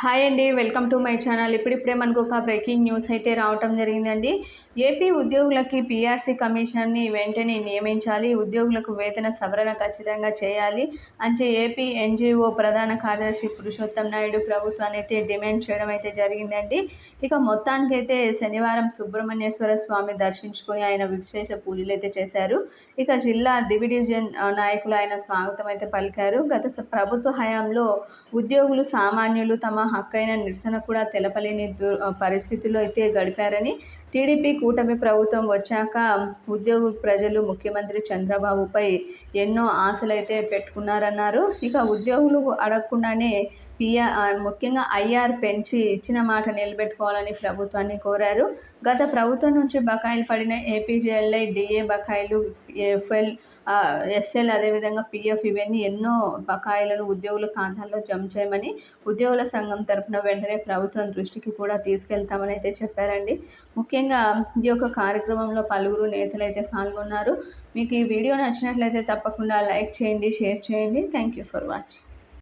Hi అండి welcome to my channel. ఇప్పుడిప్పుడే మనకు ఒక బ్రేకింగ్ న్యూస్ అయితే రావటం జరిగిందండి. ఏపీ ఉద్యోగులకి పీఆర్సీ కమిషన్ని వెంటనే నియమించాలి ఉద్యోగులకు వేతన సవరణ ఖచ్చితంగా చేయాలి అంటే ఏపీ ఎన్జిఓ ప్రధాన కార్యదర్శి పురుషోత్తం నాయుడు ప్రభుత్వాన్ని అయితే డిమాండ్ చేయడం అయితే జరిగిందండి. ఇక మొత్తానికైతే శనివారం సుబ్రహ్మణ్యేశ్వర స్వామి దర్శించుకొని ఆయన విశేష పూజలు అయితే చేశారు. ఇక జిల్లా డివిజన్ నాయకులు ఆయన స్వాగతం అయితే పలికారు. గత ప్రభుత్వ హయాంలో ఉద్యోగులు సామాన్యులు తమ హక్కైన నిరసన కూడా తెలపలేని పరిస్థితుల్లో అయితే గడిపారని టీడీపీ కూటమి ప్రభుత్వం వచ్చాక ఉద్యోగ ప్రజలు ముఖ్యమంత్రి చంద్రబాబుపై ఎన్నో ఆశలైతే పెట్టుకున్నారన్నారు. ఇక ఉద్యోగులు అడగకుండానే పిఆర్ ముఖ్యంగా ఐఆర్ పెంచి ఇచ్చిన మాట నిలబెట్టుకోవాలని ప్రభుత్వాన్ని కోరారు. గత ప్రభుత్వం నుంచి బకాయిలు పడిన ఏపీజీఎల్ఐ డిఏ బకాయిలు ఎఫ్ఎల్ ఎస్ఎల్ అదేవిధంగా పిఎఫ్ ఇవన్నీ ఎన్నో బకాయిలను ఉద్యోగుల ఖాతాల్లో జమ చేయమని ఉద్యోగుల సంఘం తరఫున వెంటనే ప్రభుత్వం దృష్టికి కూడా తీసుకెళ్తామని అయితే చెప్పారండి. ముఖ్యంగా ఈ యొక్క కార్యక్రమంలో పలువురు నేతలు అయితే పాల్గొన్నారు. మీకు ఈ వీడియో నచ్చినట్లయితే తప్పకుండా లైక్ చేయండి షేర్ చేయండి. Thank you for watching.